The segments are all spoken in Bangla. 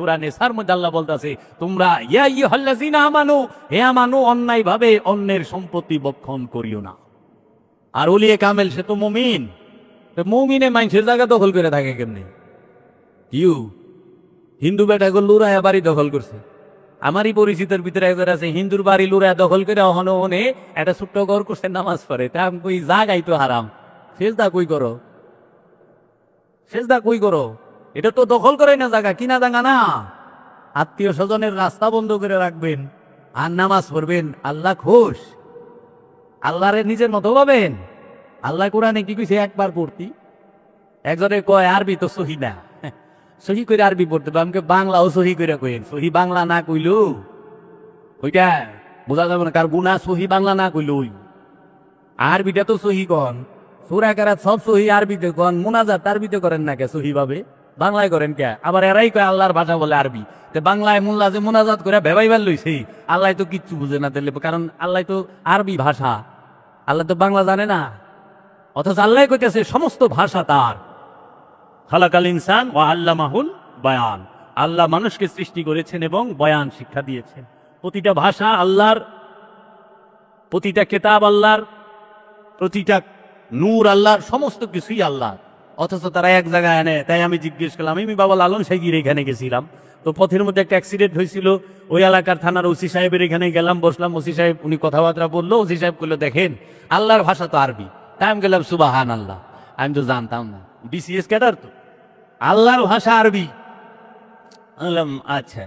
সূরা নেসার মধ্যে আল্লাহ বলতাছে, তোমরা অন্যের সম্পত্তি বক্ষণ করিও না। আর ওলিয়ে কামেল, সে তো মুমিন। মুমিনে মানুষের জায়গা দখল করে থাকে কেমনি? কিউ? হিন্দু বেটা গো লুরায়া বাড়ি দখল করছে। আমারই পরিচিতের ভিতরে একজন আছে, হিন্দুর বাড়ি লুরায়া দখল করে অহনে অহনে একটা ছোট্ট ঘর করছে, নামাজ পড়ে। তা আমি জাগাই তো হারাম। সেজদা কই করো? সেজদা কই করো? এটা তো দখল করে না জায়গা, কিনা জায়গা না? আত্মীয় স্বজনের রাস্তা বন্ধ করে রাখবেন, আর নামাজ পড়বেন, আল্লাহ খুশ। আল্লাহরে নিজের মতো পাবেন আল্লাহ কোরআনে কি কইছে? একবার পড়তি। একজনে কয়, আরবি তো সহি না। সহি করে আরবি পড়তে আমাকে বাংলাও সহি করে কইন সহি বাংলা না কইলো? ওইটা বোঝা যাবে না কার গুণা সহি বাংলা না কইলো আরবিটা তো সহি কন। সুরা কারাত সব সহি, আরবিতে কন। মুনাজাত আরবিতে করেন না কে সহি ভাবে বাংলায় করেন কে? আবার এরাই কয় আল্লাহর ভাষা বলে আরবি। বাংলায় মুল্লা যে মোনাজাত করে ভেবাইবার লইছে। আল্লাহ তো কিচ্ছু বুঝে না তাহলে কারণ আল্লাহ তো আরবি ভাষা। আল্লাহ তো বাংলা জানে না। অথচ আল্লাহ কইতেছে সমস্ত ভাষা তার। খালাকাল ইনসান ও আল্লামাহুল বয়ান। আল্লাহ মানুষকে সৃষ্টি করেছেন এবং বয়ান শিক্ষা দিয়েছেন। প্রতিটা ভাষা আল্লাহর, প্রতিটা কেতাব আল্লাহর, প্রতিটা নূর আল্লাহর, সমস্ত কিছুই আল্লাহ অথচ তারা এক জায়গায় আনে, তাই আমি জিজ্ঞেস করলাম আমি বাবা লালন সাইগির এখানে গেছিলাম? তো পথের মধ্যে একটা অ্যাক্সিডেন্ট হয়েছিল, ওই এলাকার থানার ওসি সাহেবের এখানে গেলাম, বসলাম, ওসি সাহেব, উনি কথাবার্তা বলল, ওসি সাহেব করল দেখেন, আল্লাহর ভাষা তো আরবি। তাই আমি গেলাম সুবাহান আল্লাহ আমি তো জানতাম না। বিসিএস ক্যাডার তো? আল্লাহর ভাষা আরবি? বললাম আচ্ছা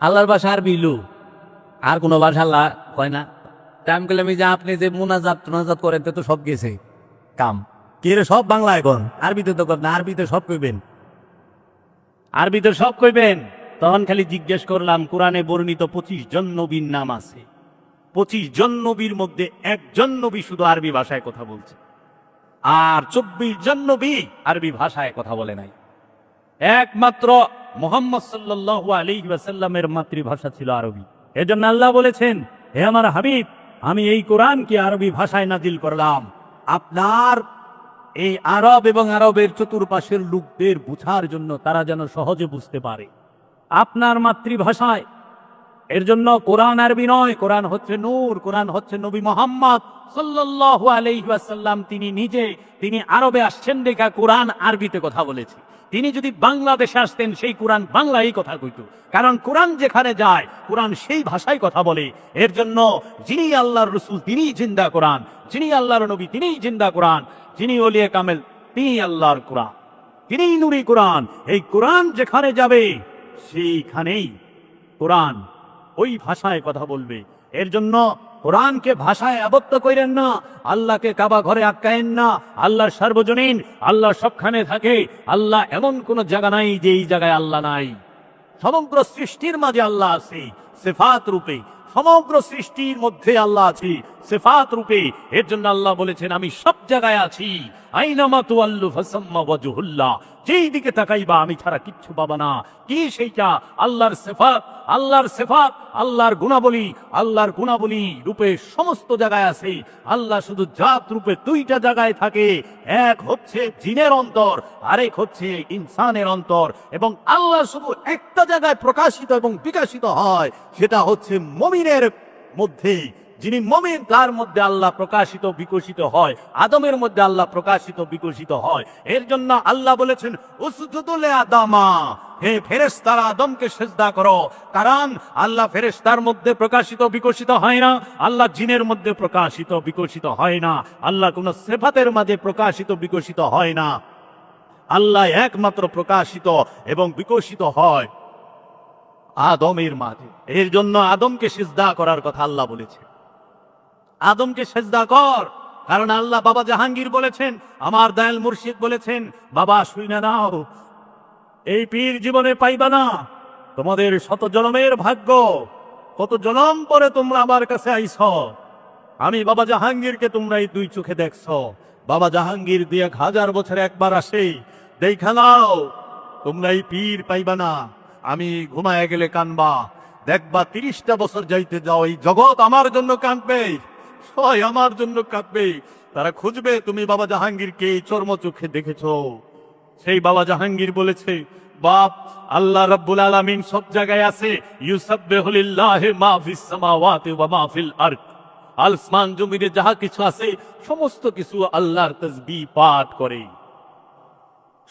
আল্লাহর ভাষা আরবি লু। আর কোনো ভাষা আল্লাহ কয় না। তাই আমি বললাম যে আপনি যে মোনাজাত টোনাজাত করেন তো সব গেছে। কাম। কে রে, সব বাংলা এখন? আরবিতে তো কর না আরবিতে সব কইবেন। আরবিতে সব কইবেন। তখন খালি জিজ্ঞেস করলাম, কোরআনে বর্ণিত পঁচিশ জন নবীর নাম আছে। পঁচিশ জন নবীর মধ্যে একজন নবী শুধু আরবি ভাষায় কথা বলছে। আর চব্বিশ জন নবী আরবি ভাষায় কথা বলে নাই। একমাত্র মোহাম্মদ আলাইহি ওয়াসাল্লামের মাতৃভাষা ছিল আরবি। এজন্য আল্লাহ বলেছেন, হে আমার হাবিব, আমি এই কোরআনকে আরবি ভাষায় নাজিল করলাম। আপনার এই আরব এবং আরবের চতুর্পাশের লোকদের বুঝার জন্য তারা যেন সহজে বুঝতে পারে। আপনার মাতৃভাষায়। এর জন্য কোরআন আরবি নয়, কোরআন হচ্ছে নূর, কোরআন হচ্ছে নবী মোহাম্মদ সাল্লাহ আলাইহি ওয়াসাল্লাম। তিনি নিজে, তিনি আরবে আসছেন দেখা কোরআন আরবিতে কথা বলেছে। তিনি যদি বাংলাদেশে আসতেন, সেই কোরআন বাংলায় কথা কইত। কারণ কোরআন যেখানে যায়, কোরআন সেই ভাষায় কথা বলে। এর জন্য যিনি আল্লাহর রসুল, তিনিই জিন্দা কোরআন। যিনি আল্লাহর নবী, তিনিই জিন্দা কোরআন। যিনি ওলিয়ে কামেল তিনি আল্লাহর কোরআন। তিনিই নুরি কোরআন। এই কোরআন যেখানে যাবে, সেইখানেই কোরআন ওই ভাষায় কথা বলবে। এর জন্য কোরআনকে ভাষায় আবদ্ধ করেন না, আল্লাহকে কাবা ঘরে আটকায়েন না আল্লাহ সর্বজনীন আল্লাহ সবখানে থাকে, আল্লাহ এমন কোন জায়গা নাই যে এই জায়গায় আল্লাহ নাই। সমগ্র সৃষ্টির মাঝে আল্লাহ আছে, সেফাত রূপে। সমগ্র সৃষ্টির মধ্যে আল্লাহ আছি সেফাত রূপে। এর জন্য আল্লাহ বলেছেন, আমি সব জায়গায় আছি। আইনামা যেই দিকে তাকাইবা, আমি ছাড়া কিচ্ছু পাবা না। কি সেইটা? আল্লাহর সেফাত আল্লাহর সেফাত, আল্লাহর গুণাবলী আল্লাহর গুণাবলী রূপে সমস্ত জায়গায় আছে। আল্লাহ শুধু জাত রূপে দুইটা জায়গায় থাকে। এক হচ্ছে জিনের অন্তর, আরেক হচ্ছে ইনসানের অন্তর। এবং আল্লাহ শুধু একটা জায়গায় প্রকাশিত এবং বিকাশিত হয়, সেটা হচ্ছে মমিনের মধ্যে যিনি মমিন, তার মধ্যে আল্লাহ প্রকাশিত, বিকশিত হয়। আদমের মধ্যে আল্লাহ প্রকাশিত, বিকশিত হয়। এর জন্য আল্লাহ বলেছেন উসজুদুলে আদামা হে ফেরেশতারা, আদমকে সেজদা করো। কারণ আল্লাহ ফেরেশতার মধ্যে প্রকাশিত, বিকশিত হয় না। আল্লাহ জিনের মধ্যে প্রকাশিত, বিকশিত হয় না। আল্লাহ কোন সেফাতের মাঝে প্রকাশিত, বিকশিত হয় না। আল্লাহ একমাত্র প্রকাশিত এবং বিকশিত হয় আদমের মাঝে। এর জন্য আদমকে সিজদা করার কথা আল্লাহ বলেছে আদমকে সেজদা কর। কারণ আল্লাহ বাবা জাহাঙ্গীর বলেছেন, আমার দয়াল মুর্শিদ বলেছেন, বাবা শুইনা নাও। এই পীর জীবনে পাইবা না। তোমাদের শত জনমের ভাগ্য। কত জনম পরে তোমরা আমার কাছে আইছ। আমি বাবা জাহাঙ্গীরকে তোমরা এই দুই চোখে দেখছ। বাবা জাহাঙ্গীর এক হাজার বছরে একবার আসে। দেখা নাও তোমরা এই পীর পাইবা না। আমি ঘুমায় গেলে কানবা। দেখবা তিরিশটা বছর যাইতে যাও, এই জগৎ আমার জন্য কাঁদবে। সবাই আমার জন্য কাঁদবে। তারা খুঁজবে, তুমি বাবা জাহাঙ্গীরকে চর্ম চোখে দেখেছ। সেই বাবা জাহাঙ্গীর বলেছে, বাপ, আল্লাহ রাব্বুল আলামিন সব জায়গায় আছে। ইউসাব্বিহু লিল্লাহি মা জমিনে যাহা কিছু আছে, সমস্ত কিছু আল্লাহর তাসবিহ পাঠ করে।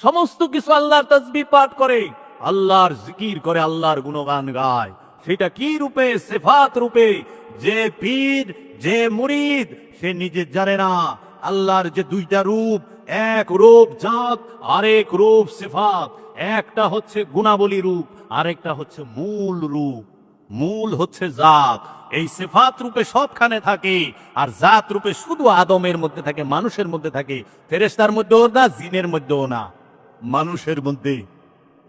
সমস্ত কিছু আল্লাহর তাসবিহ পাঠ করে। আল্লাহর জিকির করে, আল্লাহর গুণগান গায়। সেটা কি রূপে? সেফাত রূপে? যে পীর যে মুরিদ, সে নিজে জানে না। আল্লাহর যে দুইটা রূপ, এক রূপ জাত, আরেক রূপ সেফাত। একটা হচ্ছে গুণাবলী রূপ, আরেকটা হচ্ছে মূল রূপ। মূল হচ্ছে জাত। এই সেফাত রূপে সবখানে থাকে, আর জাত রূপে শুধু আদমের মধ্যে থাকে, মানুষের মধ্যে থাকে। ফেরেস্তার মধ্যেও না, জিনের মধ্যেও না। মানুষের মধ্যে।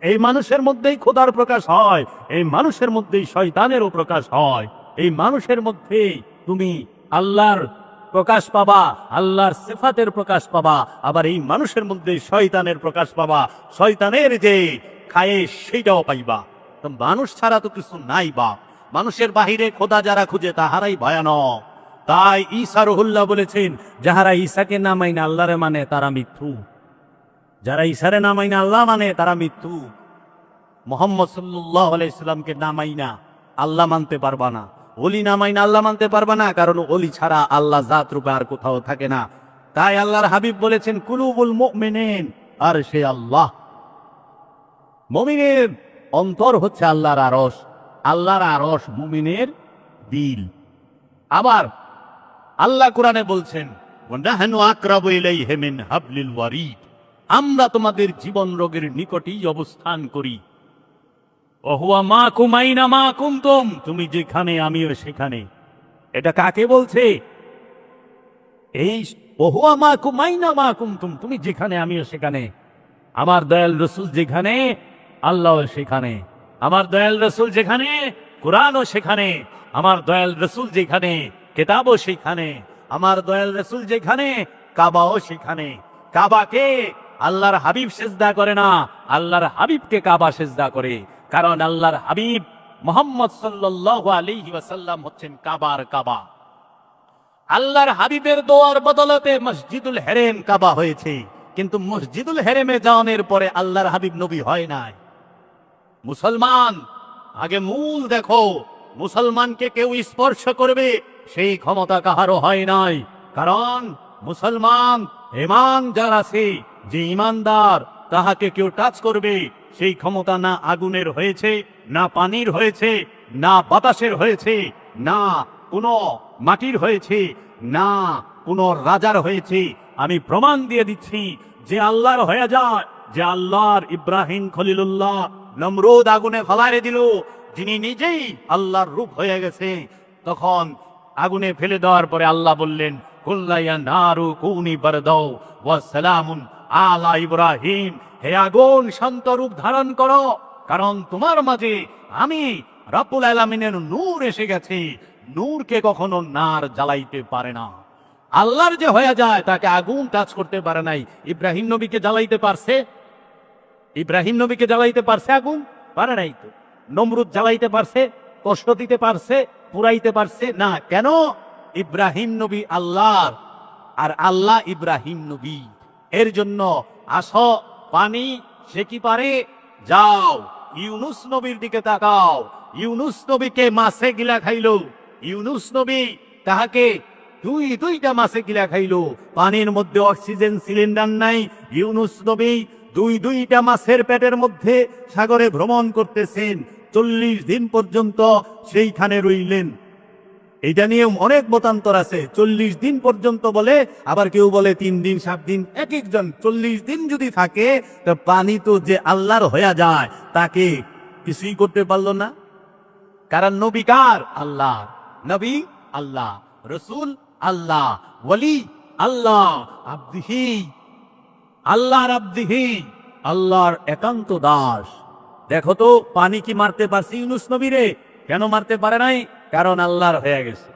এই মানুষের মধ্যেই খোদার প্রকাশ হয়, এই মানুষের মধ্যেই শয়তানেরও প্রকাশ হয়। এই মানুষের মধ্যেই তুমি আল্লাহর প্রকাশ পাবা, আল্লাহর সিফাতের প্রকাশ পাবা, আবার এই মানুষের মধ্যে শয়তানের প্রকাশ পাবা, শয়তানের যে খায়ে সেইটাও পাইবা। মানুষ ছাড়া তো কিছু নাই বা মানুষের বাহিরে খোদা যারা খুঁজে, তাহারাই ভয়ানক। তাই ঈসা রহুল্লাহ বলেছেন, যাহারা ঈসাকে না মাইনে আল্লাহরে মানে তারা মৃত্যু। যারা ঈশারে না মাইনা আল্লাহ মানে তারা মৃত্যু। মোহাম্মদ সাল্লাহ আলাইসাল্লামকে না মাইনা, আল্লাহ মানতে পারবা না। অলি না মাইনা আল্লাহ মানতে পারবা না, কারণ অলি ছাড়া আল্লাহ জাত রূপে আর কোথাও থাকে না। তাই আল্লাহর হাবিব বলেছেন, কুলুবুল মুমিনিন, আর সে আল্লাহ। মমিনের অন্তর হচ্ছে আল্লাহর আরস আল্লাহর আরস মুমিনের দিল। আবার আল্লাহ কোরআনে বলছেন আমরা তোমাদের জীবন রোগের নিকটেই অবস্থান করি। তুমি? যেখানে, আমিও সেখানে। এটা কাকে বলছে? এই ওহুয়া মা মা কুমতুম তুমি যেখানে, আমিও সেখানে। আমার দয়াল রসুল যেখানে আল্লাহ সেখানে। আমার দয়াল রসুল যেখানে, কোরআনও সেখানে। আমার দয়াল রসুল যেখানে, কেতাবও সেখানে। আমার দয়াল রসুল যেখানে, কাবাও সেখানে। কাবাকে আল্লাহর হাবিব সেজদা করে না, আল্লাহর হাবিবকে কাবা সেজদা করে। কারণ আল্লাহর হাবিব মোহাম্মদ আলাইহি ওয়াসাল্লাম হচ্ছেন কাবার কাবা। আল্লাহর হাবিবের দোয়ার বদলতে মসজিদুল হেরেম কাবা হয়েছে, কিন্তু মসজিদুল হেরেমে যাওয়ানোর পরে আল্লাহর হাবিব নবী হয় নাই। মুসলমান, আগে মূল দেখো, মুসলমানকে কেউ স্পর্শ করবে, সেই ক্ষমতা কাহারও হয় নাই। কারণ মুসলমান ইমান যার আছে, যে ইমানদার তাহাকে কেউ টাচ করবে, সেই ক্ষমতা না আগুনের হয়েছে, না পানির হয়েছে, না বাতাসের হয়েছে, না কোনো মাটির হয়েছে, না কোনো রাজার হয়েছে। আমি প্রমাণ দিয়ে দিচ্ছি যে আল্লাহর হয়ে যায়, যে আল্লাহর ইব্রাহিম খলিলুল্লাহ নমরুদ আগুনে ফলারে দিল, যিনি নিজেই আল্লাহর রূপ হয়ে গেছে। তখন আগুনে ফেলে দেওয়ার পরে আল্লাহ বললেন কুল্লাইয়া নারু কুনি বারদাও ওয়া সালামুন আলা ইব্রাহিম, হে আগুন শান্ত রূপ ধারণ করো, কারণ তোমার মাঝে আমি রাব্বুল আলামিনের নূর এসে গেছে। নূরকে কখনো নার জ্বালাইতে পারে না। আল্লাহর যে হয়ে যায়, তাকে আগুন টাচ করতে পারে নাই। ইব্রাহিম নবীকে জ্বালাইতে পারছে? ইব্রাহিম নবীকে জ্বালাইতে পারছে আগুন? পারে নাই তো। নমরুদ জ্বালাইতে পারছে? কষ্ট দিতে পারছে? পুরাইতে পারছে? না, কেন? ইব্রাহিম নবী আল্লাহর, আর আল্লাহ ইব্রাহিম নবী। এর জন্য আস, পানি সে কি পারে? যাও, ইউনুস নবীর দিকে তাকাও। ইউনুস নবীকে মাছে গিলা খাইল। ইউনুস নবী তাহাকে দুই, দুইটা মাছে গিলা খাইল। পানির মধ্যে অক্সিজেন সিলিন্ডার নাই। ইউনুস নবী দুই, দুইটা মাছের পেটের মধ্যে সাগরে ভ্রমণ করতেছেন। চল্লিশ দিন পর্যন্ত সেইখানে রইলেন। এটা নিয়ে অনেক মতান্তর আছে। চল্লিশ দিন পর্যন্ত বলে, আবার কেউ বলে তিন দিন, সাত দিন, এক একজন। চল্লিশ দিন যদি থাকে, তো পানি তো যে আল্লাহর হয়ে যায়, তাকে কিছুই করতে পারল না। কারণ নবী কার? আল্লাহ। নবী আল্লাহ। রসুল আল্লাহ। ওলি আল্লাহ। আব্দিহি। আল্লাহর আব্দিহি। আল্লাহর একান্ত দাস। দেখো তো, পানি কি মারতে পারছে ইউনুস নবীরে? কেন মারতে পারে নাই? কারণ আল্লাহর হয়ে গেছে।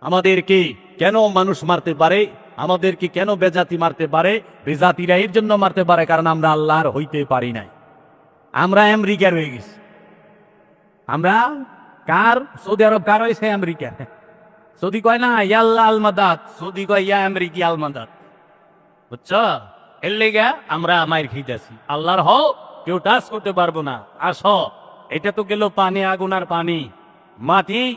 আমাদেরকে কেন মানুষ মারতে পারে? আমাদেরকে কেন বেজাতি মারতে পারে? বেজাতিরা এর জন্য মারতে পারে কারণ আমরা আল্লাহর হইতে পারি নাই। আমরা আমেরিকার হয়ে গেছি। আমরা কার? সৌদি আরব কার হয়েছে আমেরিকা? সৌদি কয় না ইয়াল্লা আলমাদাত সৌদি কয়, ইয়া আমেরিকি আলমাদাত বুঝছ? এর লেগা আমরা মায়ের খেতেছি আল্লাহর হও কেউ টাচ করতে পারব না। আসো, এটা তো গেল পানি, আগুন আর পানি। মাটি,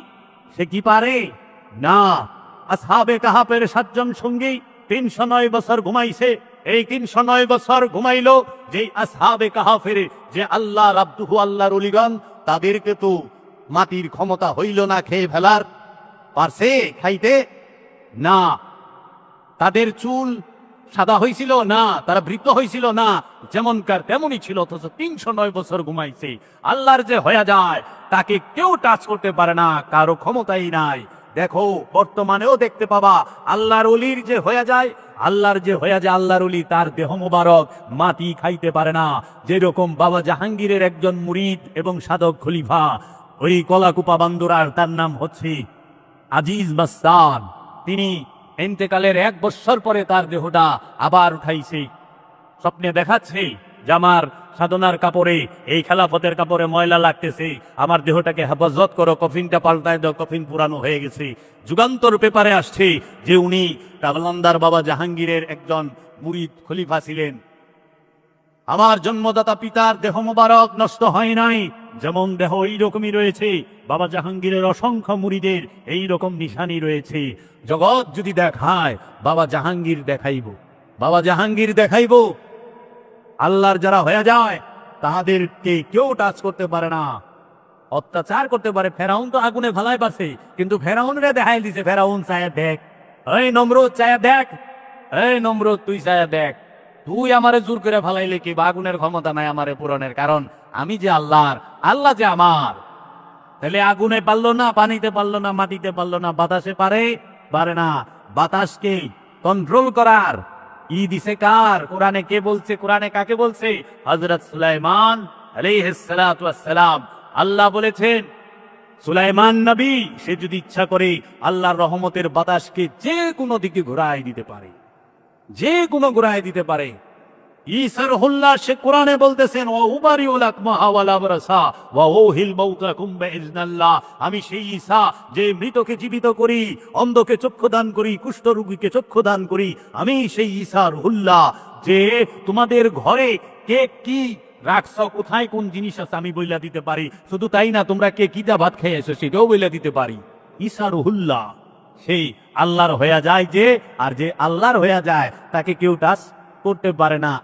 সে কি পারে? না। আসহাবে কাহাপের সাতজন সঙ্গী তিনশো নয় বছর ঘুমাইছে। এই তিনশো নয় বছর ঘুমাইলো যে আসহাবে কাহাফের যে আল্লাহ রাব্দুহু আল্লাহর অলিগণ, তাদেরকে তো মাটির ক্ষমতা হইল না খেয়ে ফেলার। পারছে খাইতে? না। তাদের চুল সাদা হয়েছিল না। তারা বৃদ্ধ হয়েছিল না। যেমনকার তেমনই ছিল, অথচ তিনশো নয় বছর ঘুমাইছে। আল্লাহর যে হয়ে যায় তাকে কেউ টাচ করতে পারে না, কারও ক্ষমতাই নাই। দেখো, বর্তমানেও দেখতে পাবা, আল্লাহর অলির যে হয়ে যায়, আল্লাহর যে হয়ে যায়, আল্লাহর অলি তার দেহ মোবারক, মাটি খাইতে পারে না। যেরকম বাবা জাহাঙ্গীরের একজন মুরিদ এবং সাধক খলিফা, ওই কলাকুপা বান্দুরার তার নাম হচ্ছে আজিজ বাস্তান তিনি এন্তেকালের এক বৎসর পরে তার দেহটা আবার উঠাইছে। স্বপ্নে দেখাচ্ছে যে আমার সাধনার কাপড়ে, এই খেলাফতের কাপড়ে ময়লা লাগতেছে। আমার দেহটাকে হেফাজত করো, কফিনটা পাল্টায় দাও, কফিন পুরানো হয়ে গেছে। যুগান্তর পেপারে আসছে যে উনি কাবলান্দার বাবা জাহাঙ্গীরের একজন মুরিদ খলিফা ছিলেন। আমার জন্মদাতা পিতার দেহ মোবারক নষ্ট হয় নাই। যেমন দেহ এই রকমই রয়েছে, বাবা জাহাঙ্গীরের অসংখ্য মুড়িদের এই রকম নিশানি রয়েছে। জগৎ যদি দেখায়, বাবা জাহাঙ্গীর দেখাইব। বাবা জাহাঙ্গীর দেখাইব। আল্লাহর যারা হয়ে যায়, তাহাদেরকে কেউ টাচ করতে পারে না। অত্যাচার করতে পারে। ফেরাউন তো আগুনে ভালাই পারছে, কিন্তু ফেরাউনরে দেখাই দিছে, ফেরাউন চায়া দেখ। এই নমরুদ চায়া দেখ। এই নমরুদ, তুই চায়া দেখ। তুই আমারে জোর করে ফালাইলে কি বা আগুনের ক্ষমতা নাই আমারে পূরণের? কারণ আমি যে আল্লাহর, আল্লাহ যে আমার। তাহলে আগুনে পারল না, পানিতে পারল না, মাটিতে পারল না, বাতাসে পারে পারে না। বাতাসকে কন্ট্রোল করার ই দিছে কার? কোরআনে কে বলছে? কোরআনে কাকে বলছে? হজরত সুলাইমান সালাম। আল্লাহ বলেছেন, সুলাইমান নবী, সে যদি ইচ্ছা করে আল্লাহর রহমতের বাতাসকে যে কোনো দিকে ঘোরায় দিতে পারে। যে কোনো ঘোরায় দিতে পারে। ঈসার হুল্লা সে কোরআনে বলতেছেন ও উবারি উলাক মাহাওয়ালা আমি সেই ঈসা, যে মৃতকে জীবিত করি, অন্ধকে চক্ষু দান করি, কুষ্ঠ রোগীকে চক্ষু দান করি, আমি সেই ঈসার হুল্লা যে তোমাদের ঘরে কে কি রাখছ, কোথায় কোন জিনিস আছে, আমি বইলা দিতে পারি। শুধু তাই না, তোমরা কে কিটা ভাত খেয়ে এসো সেটাও বইলা দিতে পারি। ঈসার হুল্লা সেই আল্লাহর হয়ে যায় যে, আর যে আল্লাহর হয়ে যায়, তাকে কেউ টাচ করতে পারে না।